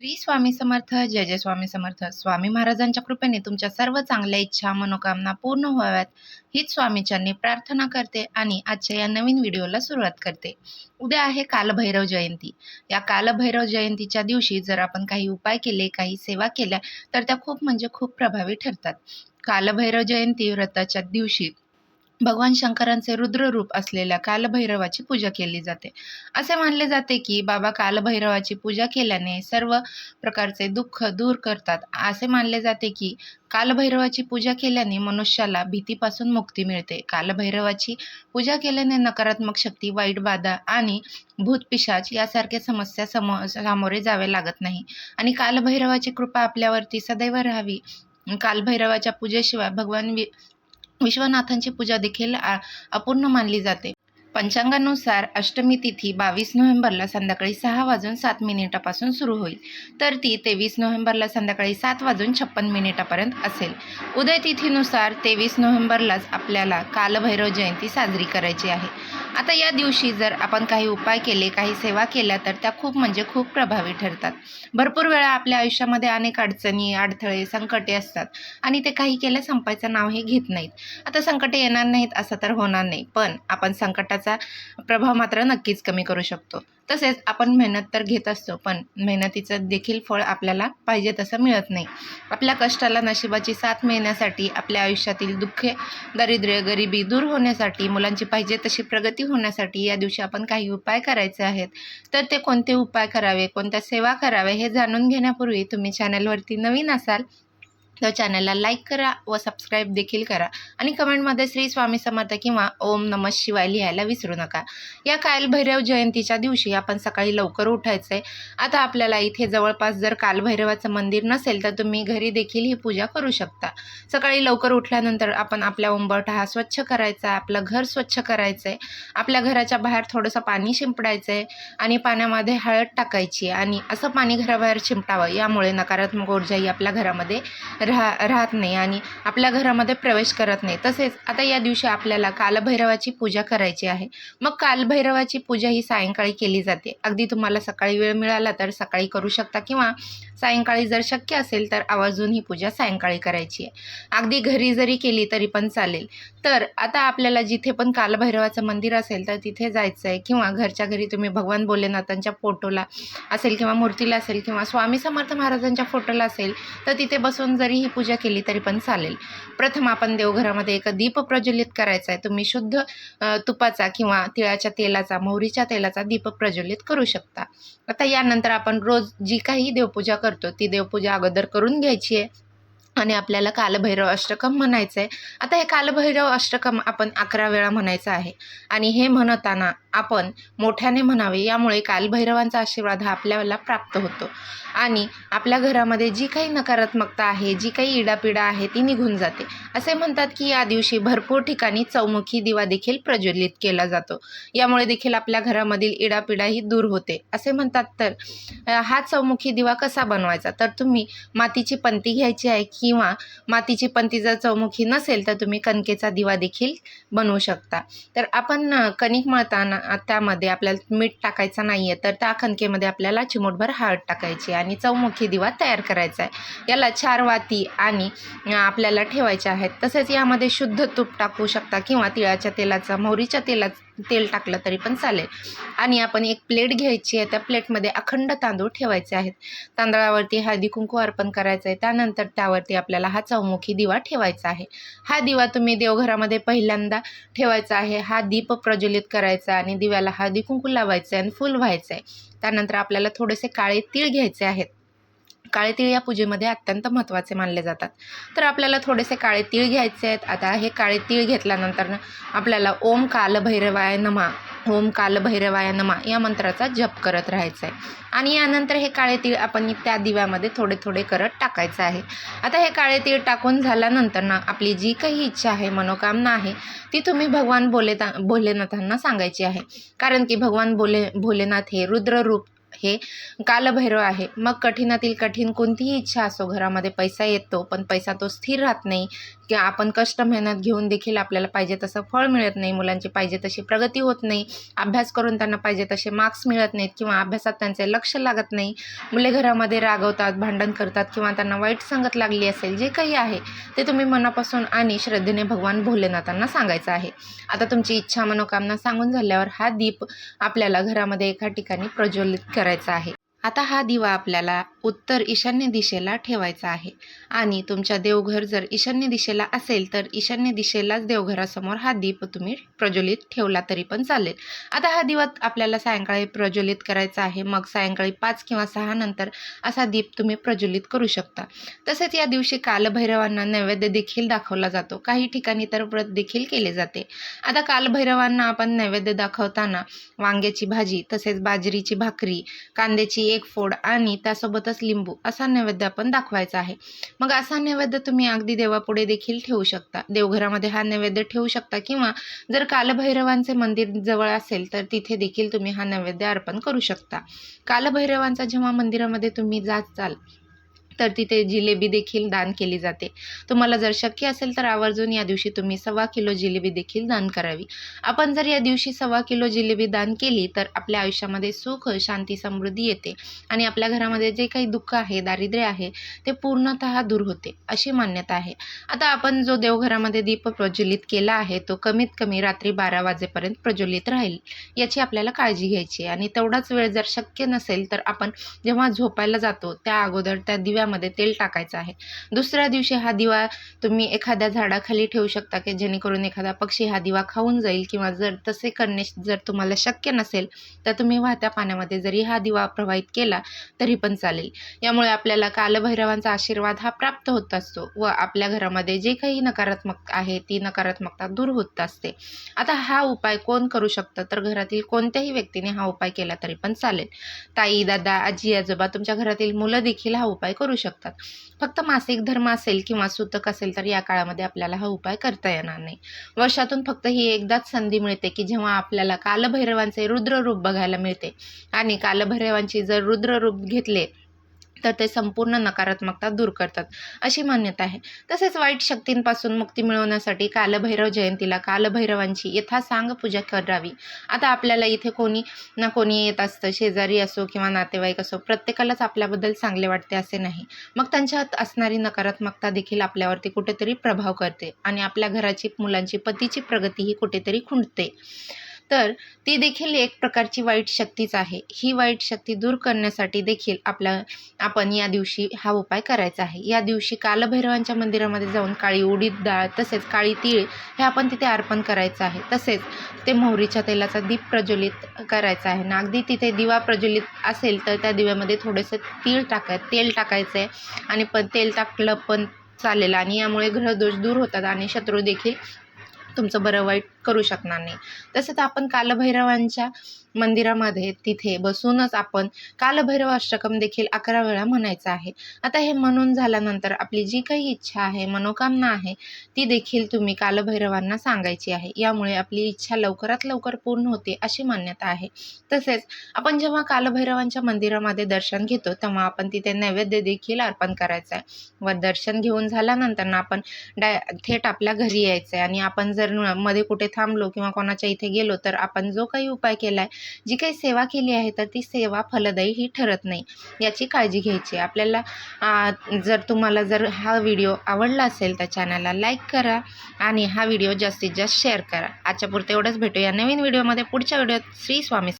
श्री स्वामी समर्थ जय जय स्वामी समर्थ. स्वामी महाराजांच्या कृपेने तुमच्या सर्व चांगल्या इच्छा मनोकामना पूर्ण व्हाव्यात. हीच स्वामीच्यांनी प्रार्थना करते आणि आजच्या या नवीन व्हिडिओला सुरुवात करते. उद्या आहे कालभैरव जयंती. या कालभैरव जयंतीच्या दिवशी जर आपण काही उपाय केले काही सेवा केल्या तर त्या खूप म्हणजे खूप प्रभावी ठरतात. कालभैरव जयंती व्रताच्या दिवशी भगवान शंकरांचे रुद्ररूप असलेल्या कालभैरवाची पूजा केली जाते. असे मानले जाते की बाबा कालभैरवाची पूजा केल्याने सर्व प्रकारचे दुःख दूर करतात. असे मानले जाते की कालभैरवाची पूजा केल्याने मनुष्याला भीतीपासून मुक्ती मिळते. कालभैरवाची पूजा केल्याने नकारात्मक शक्ती वाईट बाधा आणि भूतपिशाच यासारख्या समस्या समो सामोरे जावे लागत नाही. आणि कालभैरवाची कृपा आपल्यावरती सदैव राहावी. कालभैरवाच्या पूजेशिवाय भगवान वि विश्वनाथांची पूजा देखील आ- अपूर्ण मानली जाते. पंचांगानुसार अष्टमी तिथी बावीस नोव्हेंबरला संध्याकाळी सहा वाजून सात मिनिटापासून सुरू होईल. तर ती तेवीस नोव्हेंबरला संध्याकाळी सात वाजून छप्पन मिनिटापर्यंत असेल. उदय तिथीनुसार तेवीस नोव्हेंबरलाच आपल्याला कालभैरव जयंती साजरी करायची आहे. आता या दिवशी जर आपण काही उपाय केले काही सेवा केल्या तर त्या खूप म्हणजे खूप प्रभावी ठरतात. भरपूर वेळा आपल्या आयुष्यामध्ये अनेक अडचणी अडथळे संकटे असतात आणि ते काही केल्या संपायचं नाव हे घेत नाहीत. आता संकटे येणार नाहीत असं तर होणार नाही पण आपण संकटाचं प्रभाव मात्र नक्कीच कमी करू शकतो. तसेच आपण मेहनत तर घेत असतो पण मेहनतीचं देखील फळ आपल्याला पाहिजे तसं मिळत नाही. आपल्या कष्टाला नशिबाची साथ मिळण्यासाठी आपल्या आयुष्यातील दुःखे दारिद्र्य गरिबी दूर होण्यासाठी मुलांची पाहिजे तशी प्रगती होण्यासाठी या दिवशी आपण काही उपाय करायचे आहेत. तर ते कोणते उपाय करावे कोणत्या सेवा करावे हे जाणून घेण्यापूर्वी तुम्ही चॅनलवरती नवीन असाल तर चॅनलला लाईक करा व सबस्क्राईब देखील करा. आणि कमेंटमध्ये श्री स्वामी समर्थ किंवा ओम नमः शिवाय लिहायला विसरू नका. या कालभैरव जयंतीच्या दिवशी आपण सकाळी लवकर उठायचं आहे आता आपल्याला इथे जवळपास जर कालभैरवाचं मंदिर नसेल तर तुम्ही घरी देखील ही पूजा करू शकता. सकाळी लवकर उठल्यानंतर आपण आपल्या उंबरठा हा स्वच्छ करायचा आपलं घर स्वच्छ करायचं आहे आपल्या घराच्या बाहेर थोडंसं पाणी शिंपडायचं आहे आणि पाण्यामध्ये हळद टाकायची आणि असं पाणी घराबाहेर शिंपटावं यामुळे नकारात्मक ऊर्जा ही आपल्या घरामध्ये राहा राहत नाही आणि आपल्या घरामध्ये प्रवेश करत नाही. तसेच आता या दिवशी आपल्याला कालभैरवाची पूजा करायची आहे. मग कालभैरवाची पूजा ही सायंकाळी केली जाते. अगदी तुम्हाला सकाळी वेळ मिळाला तर सकाळी करू शकता किंवा सायंकाळी जर शक्य असेल तर आवर्जून ही पूजा सायंकाळी करायची आहे. अगदी घरी जरी केली तरी पण चालेल. तर आता आपल्याला जिथे पण कालभैरवाचं मंदिर असेल तर तिथे जायचं आहे किंवा घरच्या घरी तुम्ही भगवान भोलेनाथांच्या फोटोला असेल किंवा मूर्तीला असेल किंवा स्वामी समर्थ महाराजांच्या फोटोला असेल तर तिथे बसून जरी ही पूजा केली तरी पण चालेल. प्रथम आपण देवघरामध्ये एक दीप प्रज्वलित करायचा आहे. तुम्ही शुद्ध तुपाचा किंवा तिळाच्या तेलाचा मोहरीच्या तेलाचा दीप प्रज्वलित करू शकता. आता यानंतर आपण रोज जी काही देवपूजा करतो. ती देवपूजा अगोदर करून घ्यायची आहे. आणि आपल्याला कालभैरव अष्टकम म्हणायचं आहे आता हे कालभैरव अष्टकम आपण अकरा वेळा म्हणायचं आहे. आणि हे म्हणताना आपण मोठ्याने म्हणावे यामुळे कालभैरवांचा आशीर्वाद हा आपल्याला प्राप्त होतो. आणि आपल्या घरामध्ये जी काही नकारात्मकता आहे जी काही इडापिडा आहे ती निघून जाते. असे म्हणतात की या दिवशी भरपूर ठिकाणी चौमुखी दिवा देखील प्रज्वलित केला जातो. यामुळे देखील आपल्या घरामधील इडापिडा ही दूर होते. असे म्हणतात तर हा चौमुखी दिवा कसा बनवायचा? तर तुम्ही मातीची पंती घ्यायची आहे की किंवा मातीची पंती जर चौमुखी नसेल तर तुम्ही कणकेचा दिवा देखील बनवू शकता. तर आपण कणिक मळताना त्यामध्ये आपल्याला मीठ टाकायचं नाही आहे तर त्या कणकेमध्ये आपल्याला चिमूटभर हळद टाकायची आणि चौमुखी दिवा तयार करायचा आहे. याला चार वाती आणि आपल्याला ठेवायच्या आहेत. तसेच यामध्ये शुद्ध तूप टाकू शकता किंवा तिळाच्या तेलाचा मोहरीच्या तेलाचा तेल टाकलं तरी पण चालेल. आणि आपण एक प्लेट घ्यायची आहे त्या प्लेटमध्ये अखंड तांदूळ ठेवायचे आहेत. तांदळावरती हळदी कुंकू अर्पण करायचं आहे त्यानंतर त्यावरती आपल्याला हा चौमुखी दिवा ठेवायचा आहे. हा दिवा तुम्ही देवघरामध्ये पहिल्यांदा ठेवायचा आहे. हा दीप प्रज्वलित करायचा आणि दिव्याला हळदी कुंकू लावायचं आहे आणि फुल व्हायचं आहे त्यानंतर आपल्याला थोडेसे काळे तीळ घ्यायचे आहेत. काळे तीळ या पूजेमध्ये अत्यंत महत्त्वाचे मानले जातात. तर आपल्याला थोडेसे काळे तीळ घ्यायचे आहेत. आता हे काळे तीळ घेतल्यानंतर आपल्याला ओम कालभैरवाय नमा ओम कालभैरवाय नमा या मंत्राचा जप करत राहायचा आहे आणि यानंतर हे काळे तीळ आपण त्या दिव्यामध्ये थोडे थोडे करत टाकायचं आहे. आता हे काळे तीळ टाकून झाल्यानंतर ना आपली जी काही इच्छा आहे मनोकामना आहे ती तुम्ही भगवान भोलेता भोलेनाथांना सांगायची आहे. कारण की भगवान भोले भोलेनाथ हे रुद्ररूप हे कालभैरव आहे. मग कठीणातील कठीण कोणतीही इच्छा असो घरामध्ये पैसा येतो पण पैसा तो स्थिर राहत नाही. की आपण कष्ट मेहनत घेऊन देखील आपल्याला पाहिजे तसं फळ मिळत नाही मुलांची पाहिजे तशी प्रगती होत नाही अभ्यास करून त्यांना पाहिजे तसे मार्क्स मिळत नाहीत किंवा अभ्यासात त्यांचे लक्ष लागत नाही. मुले घरामध्ये रागवतात भांडण करतात किंवा त्यांना वाईट संगत लागली असेल जे काही आहे ते तुम्ही मनापासून आणि श्रद्धेने भगवान भोलेनाथांना सांगायचं आहे. आता तुमची इच्छा मनोकामना सांगून झाल्यावर हा दीप आपल्याला घरामध्ये एका ठिकाणी प्रज्वलित करायचा आहे. आता हा दिवा आपल्याला उत्तर ईशान्य दिशेला ठेवायचा आहे. आणि तुमच्या देवघर जर ईशान्य दिशेला असेल तर ईशान्य दिशेलाच देवघरासमोर हा दीप तुम्ही प्रज्वलित ठेवला तरी पण चालेल. आता हा दिवा आपल्याला सायंकाळी प्रज्वलित करायचा आहे. मग सायंकाळी पाच किंवा सहा नंतर असा दीप तुम्ही प्रज्वलित करू शकता. तसेच या दिवशी कालभैरवांना नैवेद्य देखील दाखवला जातो. काही ठिकाणी तर व्रत देखील केले जाते. आता कालभैरवांना आपण नैवेद्य दाखवताना वांग्याची भाजी तसेच बाजरीची भाकरी कांद्याची एक फोड आणि त्यासोबतच लिंबू असा नैवेद्य आपण दाखवायचा आहे. मग असा नैवेद्य तुम्ही अगदी देवापुढे देखील ठेवू शकता. देवघरामध्ये हा नैवेद्य ठेवू शकता किंवा जर कालभैरवांचे मंदिर जवळ असेल तर तिथे देखील तुम्ही हा नैवेद्य अर्पण करू शकता. कालभैरवांचा जेव्हा मंदिरामध्ये तुम्ही जाचाल तर तिथे जिलेबी देखील दान केली जाते. तुम्हाला जर शक्य असेल तर आवर्जून या दिवशी तुम्ही सव्वा किलो जिलेबी देखील दान करावी. आपण जर या दिवशी सव्वा किलो जिलेबी दान केली तर आपल्या आयुष्यामध्ये सुख शांती समृद्धी येते आणि आपल्या घरामध्ये जे काही दुःख आहे दारिद्र्य आहे ते पूर्णतः दूर होते अशी मान्यता आहे. आता आपण जो देवघरामध्ये दीप प्रज्वलित केला आहे तो कमीत कमी रात्री बारा वाजेपर्यंत प्रज्वलित राहील याची आपल्याला काळजी घ्यायची आहे. आणि तेवढाच वेळ जर शक्य नसेल तर आपण जेव्हा झोपायला जातो त्या अगोदर त्या दिव्या दिव्यामध्ये तेल टाकायचं आहे. दुसऱ्या दिवशी हा दिवा तुम्ही एखाद्या झाडाखाली ठेवू शकता की जेणेकरून एखादा पक्षी हा दिवा खाऊन जाईल किंवा जर तसे करणे जर तुम्हाला शक्य नसेल तर तुम्ही वाहत्या पाण्यामध्ये जरी हा दिवा प्रवाहित केला तरी पण चालेल. यामुळे आपल्याला कालभैरवांचा आशीर्वाद हा प्राप्त होत असतो व आपल्या घरामध्ये जे काही नकारात्मक आहे ती नकारात्मकता दूर होत असते. आता हा उपाय कोण करू शकतं? तर घरातील कोणत्याही व्यक्तीने हा उपाय केला तरी पण चालेल. ताई दादा आजी आजोबा तुमच्या घरातील मुलं देखील हा उपाय करू शकतात. फक्त मासिक धर्म असेल किंवा सूतक असेल तर या काळामध्ये आपल्याला हा उपाय करता येणार नाही. वर्षातून फक्त ही एकदाच संधी मिळते की जेव्हा आपल्याला कालभैरवांचे रुद्र रूप बघायला मिळते. आणि कालभैरवांची जर रुद्र रूप घेतले तर ते संपूर्ण नकारात्मकता दूर करतात अशी मान्यता आहे. तसेच वाईट शक्तींपासून मुक्ती मिळवण्यासाठी कालभैरव जयंतीला कालभैरवांची यथासांग पूजा करावी. आता आपल्याला इथे कोणी ना कोणी येत असतं शेजारी असो किंवा नातेवाईक असो प्रत्येकालाच आपल्याबद्दल चांगले वाटते असे नाही. मग त्यांच्यात असणारी नकारात्मकता देखील आपल्यावरती कुठेतरी प्रभाव करते आणि आपल्या घराची मुलांची पतीची प्रगती ही कुठेतरी खुंटते. तर ती देखील एक प्रकारची वाईट शक्तीच आहे. ही वाईट शक्ती दूर करण्यासाठी देखील आपला आपण या दिवशी हा उपाय करायचा आहे. या दिवशी कालभैरवांच्या मंदिरामध्ये जाऊन काळी उडीद डाळ तसेच काळी तीळ हे आपण तिथे अर्पण करायचं आहे. तसेच ते मोहरीच्या तेलाचा दीप प्रज्वलित करायचा आहे. ना अगदी तिथे दिवा प्रज्वलित असेल तर त्या दिव्यामध्ये थोडंसं तीळ टाकाय तेल टाकायचं आहे आणि पण तेल टाकलं पण चालेल आणि यामुळे ग्रहदोष दूर होतात आणि शत्रू देखील तुमचं बरं वाईट करू शकणार नाही. तसंच आपण कालभैरवांच्या मंदिरामध्ये तिथे बसूनच आपण कालभैरव अष्टकम देखील अकरा वेळा म्हणायचं आहे. आता हे म्हणून झाल्यानंतर आपली जी काही इच्छा आहे मनोकामना आहे ती देखील तुम्ही कालभैरवांना सांगायची आहे. यामुळे आपली इच्छा लवकरात लवकर पूर्ण होते अशी मान्यता आहे. तसेच आपण जेव्हा कालभैरवांच्या मंदिरामध्ये दर्शन घेतो तेव्हा आपण तिथे नैवेद्य देखील अर्पण करायचं आहे. व दर्शन घेऊन झाल्यानंतर ना आपण डाय थेट आपल्या घरी यायचं आहे. आणि आपण जर मध्ये कुठे थांबलो किंवा कोणाच्या इथे गेलो तर आपण जो काही उपाय केला आहे जी काही सेवा केली आहे तर ती सेवा फलदायी ही ठरत नाही. याची काळजी घ्यायची आपल्याला जर तुम्हाला जर हा व्हिडिओ आवडला असेल तर चॅनलला लाईक करा आणि हा व्हिडिओ जास्तीत जास्त शेअर करा. आजच्यापुरते एवढंच. भेटूया नवीन व्हिडिओमध्ये. पुढच्या व्हिडिओत श्री स्वामी